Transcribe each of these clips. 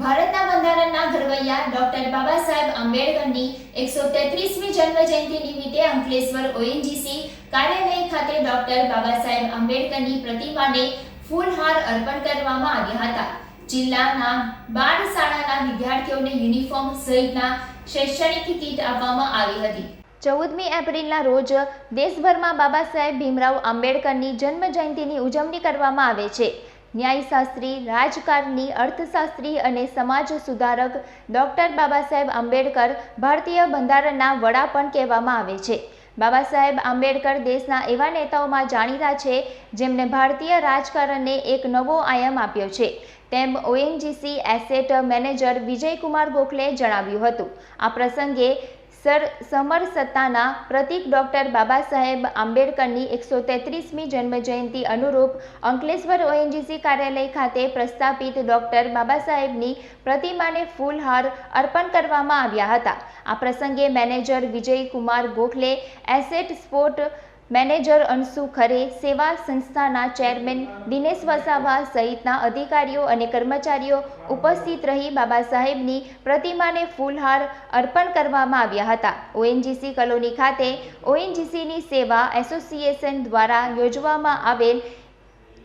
ભારતના બંધારણના ઘડવૈયા ડોક્ટર બાબા સાહેબ આંબેડકરની એકસો તેત્રીસમી જન્મ જયંતિ નિમિત્તે અંકલેશ્વર ઓએનજીસી કાર્યાલય ખાતે ડોક્ટર બાબા સાહેબ આંબેડકરની પ્રતિમાને ફૂલહાર અર્પણ કરવામાં આવ્યા હતા. જિલ્લાના બાર શાળાના વિદ્યાર્થીઓને યુનિફોર્મ સહિતના શૈક્ષણિક કીટ આપવામાં આવી હતી. ચૌદમી એપ્રિલના રોજ દેશભરમાં બાબા સાહેબ ભીમરાવ આંબેડકરની જન્મ જયંતિની ઉજવણી કરવામાં આવે છે. ન્યાયશાસ્ત્રી, રાજકારણી, અર્થશાસ્ત્રી અને સમાજ સુધારક ડૉક્ટર બાબા સાહેબ આંબેડકર ભારતીય બંધારણના વડા પણ કહેવામાં આવે છે. બાબા સાહેબ આંબેડકર દેશના એવા નેતાઓમાં જાણીતા છે જેમણે ભારતીય રાજકારણને એક નવો આયામ આપ્યો છે. તેમ ONGC asset manager Vijaykumar Gokhale જણાવ્યું હતું. આ પ્રસંગે સર સમરસત્તાના પ્રતિક ડોક્ટર બાબા સાહેબ આંબેડકરની એકસો તેત્રીસમી જન્મજયંતિ અનુરૂપ અંકલેશ્વર ઓએનજીસી કાર્યાલય ખાતે પ્રસ્થાપિત ડોક્ટર બાબા સાહેબની પ્રતિમાને ફૂલહાર અર્પણ કરવામાં આવ્યા હતા. આ પ્રસંગે manager Vijaykumar Gokhale asset sport manager Anshu Khare સેવા સંસ્થાના ચેરમેન દિનેશ વસાવા સહિતના અધિકારીઓ અને કર્મચારીઓ ઉપસ્થિત રહી બાબા સાહેબની પ્રતિમાને ફૂલહાર અર્પણ કરવામાં આવ્યા હતા. ઓએનજીસી કલોની ખાતે ઓએનજીસીની સેવા એસોસિએશન દ્વારા યોજવામાં આવેલ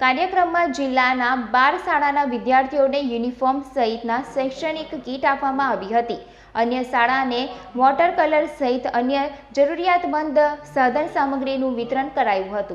કાર્યક્રમમાં જિલ્લાના બાર શાળાના વિદ્યાર્થીઓને યુનિફોર્મ સહિતના શૈક્ષણિક કીટ આપવામાં આવી હતી. અન્ય શાળાને વોટર કલર સહિત અન્ય જરૂરિયાતમંદ સાધન સામગ્રીનું વિતરણ કરાયું હતું.